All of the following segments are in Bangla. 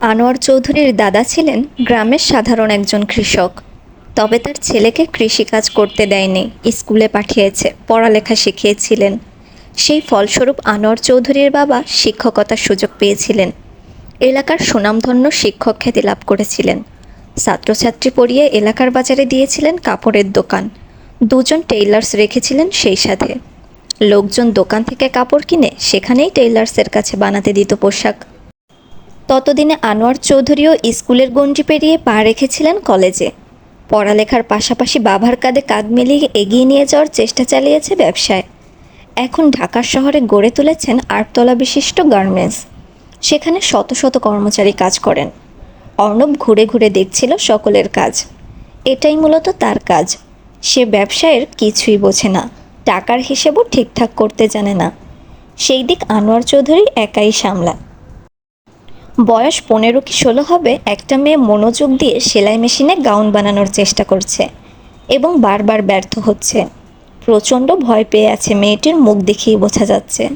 আনোয়ার চৌধুরীর দাদা ছিলেন গ্রামের সাধারণ একজন কৃষক। তবে তার ছেলেকে কৃষিকাজ করতে দেয়নি, স্কুলে পাঠিয়েছে, পড়ালেখা শিখিয়েছিলেন। সেই ফলস্বরূপ আনোয়ার চৌধুরীর বাবা শিক্ষকতার সুযোগ পেয়েছিলেন। এলাকার সুনামধন্য শিক্ষক খ্যাতি লাভ করেছিলেন। ছাত্রছাত্রী পড়িয়ে এলাকার বাজারে দিয়েছিলেন কাপড়ের দোকান। দুজন টেইলার্স রেখেছিলেন সেই সাথে। লোকজন দোকান থেকে কাপড় কিনে সেখানেই টেইলার্সের কাছে বানাতে দিত পোশাক। ততদিনে আনোয়ার চৌধুরীও স্কুলের গণ্ডি পেরিয়ে পা রেখেছিলেন কলেজে। পড়ালেখার পাশাপাশি বাবার কাঁধে কাঁধ মিলিয়ে এগিয়ে নিয়ে যাওয়ার চেষ্টা চালিয়েছে ব্যবসায়। এখন ঢাকার শহরে গড়ে তুলেছেন আটতলা বিশিষ্ট গার্মেন্টস। সেখানে শত শত কর্মচারী কাজ করেন। অর্ণব ঘুরে ঘুরে দেখছিল সকলের কাজ। এটাই মূলত তার কাজ। সে ব্যবসায়ের কিছুই বোঝে না। টাকার হিসেবও ঠিকঠাক করতে জানে না। সেই দিক আনোয়ার চৌধুরী একাই সামলায় বয়স পনেরো কি ষোলো হবে, একটা মেয়ে মনোযোগ দিয়ে সেলাই মেশিনে গাউন বানানোর চেষ্টা করছে এবং বারবার ব্যর্থ হচ্ছে। প্রচণ্ড ভয় পেয়ে আছে মেয়েটির মুখ দেখেই বোঝা যাচ্ছে।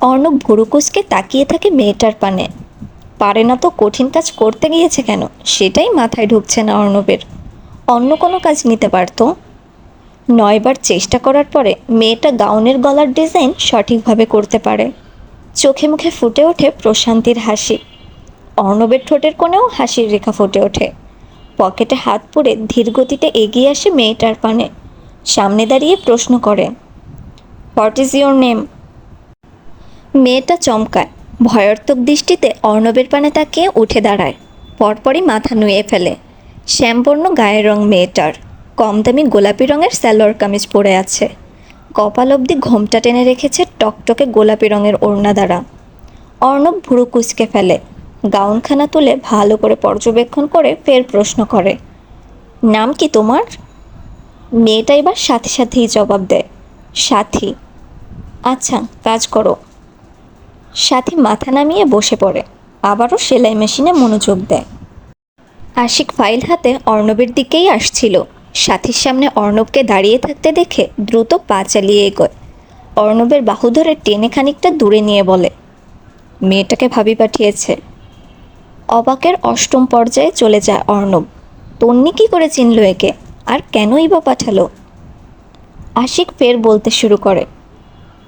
অর্ণব ভুরুকুসকে তাকিয়ে থাকে মেয়েটার পানে। পারে না তো কঠিন কাজ করতে গিয়েছে কেন? সেটাই মাথায় ঢুকছে না অর্ণবের। অন্য কোনো কাজ নিতে পারতো? নয়বার চেষ্টা করার পরে মেয়েটা গাউনের গলার ডিজাইন সঠিকভাবে করতে পারে। চোখে মুখে ফুটে ওঠে প্রশান্তির হাসি। অর্ণবের ঠোঁটের কোণেও হাসির রেখা ফুটে ওঠে। পকেটে হাত পুড়ে ধীর গতিতে এগিয়ে আসে মেয়েটার পানে। সামনে দাঁড়িয়ে প্রশ্ন করে হোয়াট ইজ ইয়োর নেম মেয়েটা চমকায়। ভয়ার্থক দৃষ্টিতে অর্ণবের পানে তাকিয়ে উঠে দাঁড়ায়। পরপরই মাথা নুয়ে ফেলে। শ্যামবর্ণ গায়ের রং মেয়েটার। কম দামি গোলাপি রঙের স্যালোয়ার কামিজ পরে আছে। কপাল অবধি ঘোমটা টেনে রেখেছে টকটকে গোলাপি রঙের ওড়না দ্বারা। অর্ণব ভুরু কুচকে ফেলে। গাউনখানা তুলে ভালো করে পর্যবেক্ষণ করে ফের প্রশ্ন করে, নাম কি তোমার? মেয়েটা এবার সাথে সাথেই জবাব দেয়, সাথী। আচ্ছা কাজ করো। সাথী মাথা নামিয়ে বসে পড়ে, আবারও সেলাই মেশিনে মনোযোগ দেয়। আশিক ফাইল হাতে অর্ণবের দিকেই আসছিল। সাথীর সামনে অর্ণবকে দাঁড়িয়ে থাকতে দেখে দ্রুত পা চালিয়ে এগোয়। অর্ণবের বাহু ধরে টেনে খানিকটা দূরে নিয়ে বলে, মেয়েটাকে ভাবি পাঠিয়েছে। অবাকের অষ্টম পর্যায়ে চলে যায় অর্ণব। তন্নি কি করে চিনল একে? আর কেনই বা পাঠালো? আশিক ফের বলতে শুরু করে,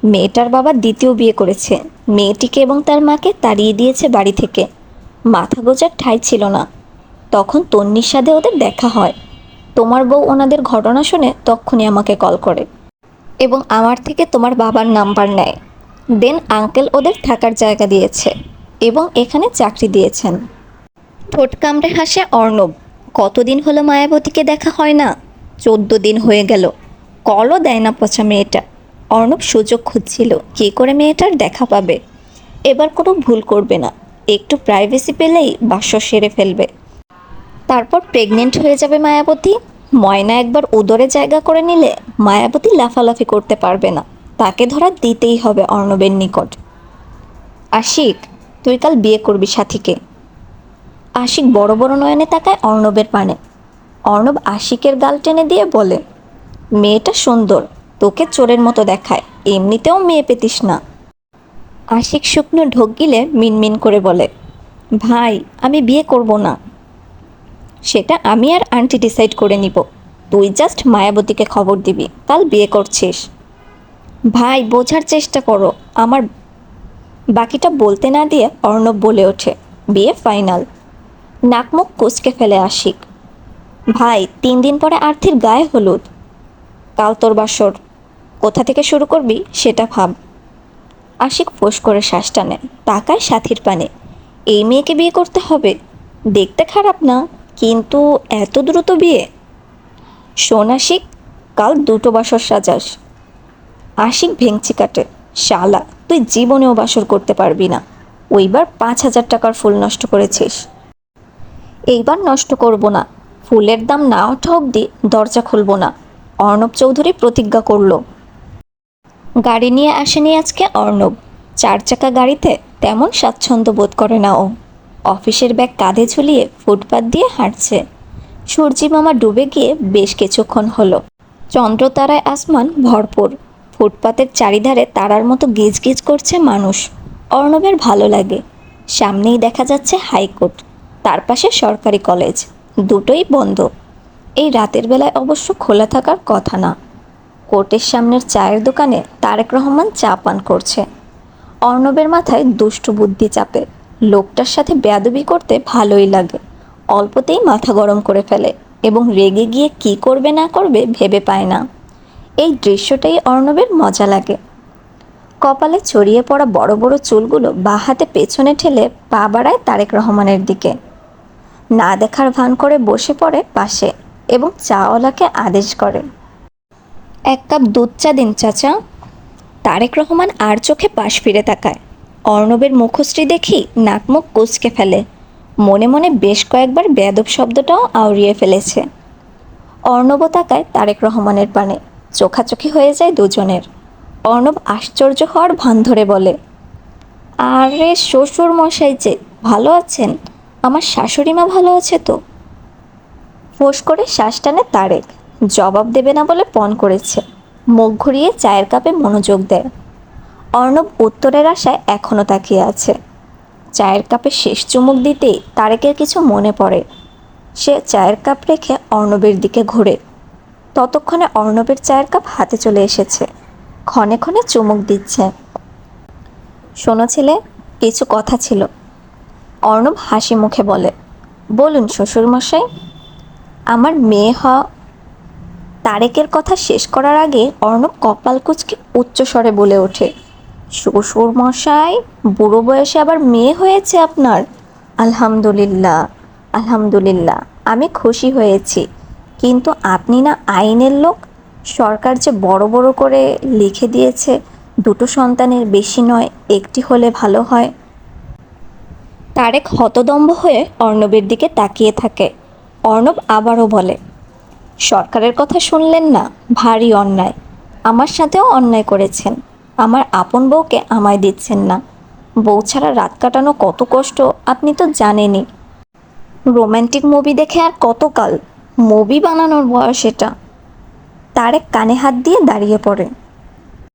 মেয়েটার বাবা দ্বিতীয় বিয়ে করেছে। মেয়েটিকে এবং তার মাকে তাড়িয়ে দিয়েছে বাড়ি থেকে। মাথা গোজার ঠাঁই ছিল না। তখন তন্নির সাথে ওদের দেখা হয়। তোমার বউ ওনাদের ঘটনা শুনে তক্ষুনি আমাকে কল করে এবং আমার থেকে তোমার বাবার নাম্বার নেয়। দেন আঙ্কেল ওদের থাকার জায়গা দিয়েছে এবং এখানে চাকরি দিয়েছেন। ঠোঁট কামড়ে হাসে অর্ণব। কতদিন হলো মায়াবতীকে দেখা হয় না? চোদ্দ দিন হয়ে গেল। কলও দেয় না পচা মেয়েটা। অর্ণব সুযোগ খুঁজছিল, কী করে মেয়েটার দেখা পাবে? এবার কোনো ভুল করবে না। একটু প্রাইভেসি পেলেই বাস্য সেরে ফেলবে। তারপর প্রেগনেন্ট হয়ে যাবে মায়াবতী। ময়না একবার উদরে জায়গা করে নিলে মায়াবতী লাফালাফি করতে পারবে না। তাকে ধরা দিতেই হবে অর্ণবের নিকট। আশিক, তুই কাল বিয়ে করবি সাথীকে। আশিক বড় বড় নয়নে তাকায় অর্ণবের পানে। অর্ণব আশিকের গাল টেনে দিয়ে বলে, মেয়েটা সুন্দর, তোকে চোরের মতো দেখায়, এমনিতেও মেয়ে পেতিস না। আশিক শুকনো ঢোক গিলে মিনমিন করে বলে, ভাই, আমি বিয়ে করব না। সেটা আমি আর আন্টি ডিসাইড করে নিব। তুই জাস্ট মায়াবতীকে খবর দিবি। কাল বিয়ে করছিস। ভাই, বোঝার চেষ্টা করো। আমার বাকিটা বলতে না দিয়ে অর্ণব বলে ওঠে। বিয়ে ফাইনাল নাকমুখ কুচকে ফেলে আশিক। ভাই, তিন দিন পরে আর্থির গায়ে হলুদ। কাল তোর বাসর। কোথা থেকে শুরু করবি সেটা ভাব। আশিক ফোঁস করে শ্বাস টানে। তাকায় সাথীর পানে। এই মেয়েকে বিয়ে করতে হবে? দেখতে খারাপ না? কিন্তু এত দ্রুত বিয়ে? শোন আশিক কাল দুটো বাসর সাজাস। আশিক ভেঙচি কাটে। শালা, তুই জীবনেও বাসর করতে পারবি না। ওইবার পাঁচ হাজার টাকার ফুল নষ্ট করেছিস। এইবার নষ্ট করব না। ফুলের দাম না ওঠা অবধি দরজা খুলব না। অর্ণব চৌধুরী প্রতিজ্ঞা করল। গাড়ি নিয়ে আসেনি আজকে অর্ণব। চার চাকা গাড়িতে তেমন স্বাচ্ছন্দ্য বোধ করে না ও। অফিসের ব্যাগ কাঁধে ঝুলিয়ে ফুটপাত দিয়ে হাঁটছে। সূর্যি মামা ডুবে গিয়ে বেশ কিছুক্ষণ হলো। চন্দ্রতারায় আসমান ভরপুর। ফুটপাতের চারিধারে তারার মতো গিজ গিজ করছে মানুষ। অর্ণবের ভালো লাগে। সামনেই দেখা যাচ্ছে হাইকোর্ট। তার পাশে সরকারি কলেজ। দুটোই বন্ধ। এই রাতের বেলায় অবশ্য খোলা থাকার কথা না। কোর্টের সামনের চায়ের দোকানে তারেক রহমান চা পান করছে। অর্ণবের মাথায় দুষ্টু বুদ্ধি চাপে। লোকটার সাথে বেয়াদবি করতে ভালোই লাগে। অল্পতেই মাথা গরম করে ফেলে এবং রেগে গিয়ে কি করবে না করবে ভেবে পায় না। এই দৃশ্যটাই অর্ণবের মজা লাগে। কপালে ছড়িয়ে পড়া বড় বড় চুলগুলো বাঁ হাতে পেছনে ঠেলে পা বাড়ায় তারেক রহমানের দিকে। না দেখার ভান করে বসে পড়ে পাশে এবং চাওয়ালাকে আদেশ করে। এক কাপ দুধ চা দিন, চাচা। তারেক রহমান আর চোখে পাশ ফিরে তাকায়। অর্ণবের মুখশ্রী দেখি নাক মুখ কুচকে ফেলে। মনে মনে বেশ কয়েকবার বেয়াদব শব্দটাও আউড়িয়ে ফেলেছে। অর্ণব তাকায় তারেক রহমানের পানে। চোখাচোখি হয়ে যায় দুজনের। অর্ণব আশ্চর্য হওয়ার ভান ধরে বলে, আরে শ্বশুর মশাই যে, ভালো আছেন? আমার শাশুড়ি মা ভালো আছে তো? ফোঁস করে শ্বাস টানে তারেক। জবাব দেবে না বলে পণ করেছে। মুখ ঘুরিয়ে চায়ের কাপে মনোযোগ দেয়। অর্ণব উত্তরের আশায় এখনও তাকিয়ে আছে। চায়ের কাপে শেষ চুমুক দিতেই তারেকের কিছু মনে পড়ে। সে চায়ের কাপ রেখে অর্ণবের দিকে ঘোরে। ততক্ষণে অর্ণবের চায়ের কাপ হাতে চলে এসেছে। ক্ষণে ক্ষণে চুমুক দিচ্ছে। শোনো ছেলে, কিছু কথা ছিল। অর্ণব হাসি মুখে বলে, বলুন শ্বশুরমশাই, আমার মেয়ে হ তারেকের কথা শেষ করার আগে অর্ণব কপাল কুচকে উচ্চস্বরে বলে ওঠে। শ্বশুর মশাই বুড়ো বয়সে আবার মেয়ে হয়েছে আপনার? আলহামদুলিল্লাহ আলহামদুলিল্লাহ, আমি খুশি হয়েছি। কিন্তু আপনি না আইনের লোক? সরকার যে বড় বড় করে লিখে দিয়েছে, দুটো সন্তানের বেশি নয়, একটি হলে ভালো হয়। তারেক হতদম্ব হয়ে অর্ণবের দিকে তাকিয়ে থাকে। অর্ণব আবারও বলে, সরকারের কথা শুনলেন না? ভারী অন্যায়। আমার সাথেও অন্যায় করেছেন। আমার আপন বউকে আমায় দিচ্ছেন না। বউ ছাড়া রাত কাটানো কত কষ্ট, আপনি তো জানেনই। রোম্যান্টিক মুভি দেখে আর কতকাল মুভি বানানোর বয়স এটা। তার এক কানে হাত দিয়ে দাঁড়িয়ে পড়ে।